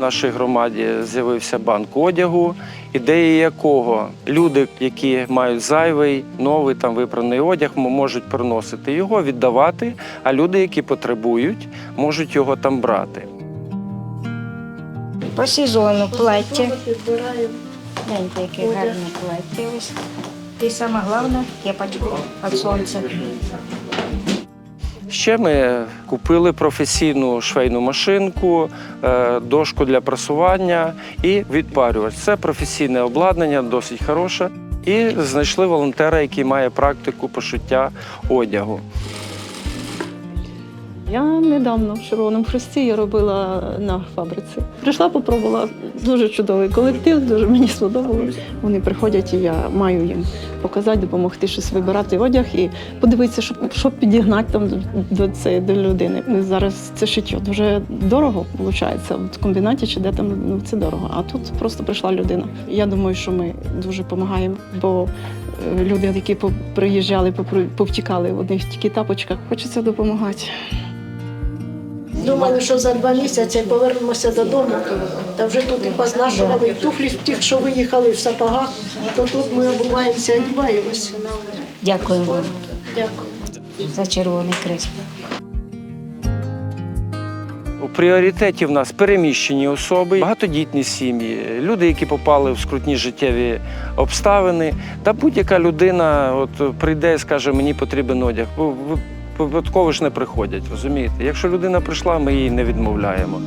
В нашій громаді з'явився банк одягу, ідея якого люди, які мають зайвий, новий там випраний одяг, можуть приносити його, віддавати, а люди, які потребують, можуть його там брати. По сезону плаття. Гляньте, яке гарне плаття. Ось. І саме головне кепочку від сонця. Ще ми купили професійну швейну машинку, е, дошку для прасування і відпарювач. Це професійне обладнання, досить хороше. І знайшли волонтера, який має практику пошиття одягу. Я недавно в Червоному Хресті я робила на фабриці. Прийшла, попробувала дуже чудовий колектив, дуже мені сподобалось. Вони приходять, і я маю їм показати, допомогти щось вибирати одяг і подивитися, щоб, щоб підігнати там до, цієї до людини. Зараз це шиття дуже дорого виходить. В комбінаті чи де там ну це дорого. А тут просто прийшла людина. Я думаю, що ми дуже допомагаємо, бо е, люди, які приїжджали, повтікали в одних тільки тапочках, хочеться допомагати. Думали, що за два місяці повернемося додому, та вже тут і познашували і туфлі тих, що виїхали в сапогах, то тут ми обуваємося, одіваємося. Дякую вам Дякую. за червоний крест. У пріоритеті в нас переміщені особи, багатодітні сім'ї, люди, які попали в скрутні життєві обставини. Та будь-яка людина от, прийде і скаже, мені потрібен одяг. Випадково ж не приходять, розумієте? Якщо людина прийшла, ми їй не відмовляємо.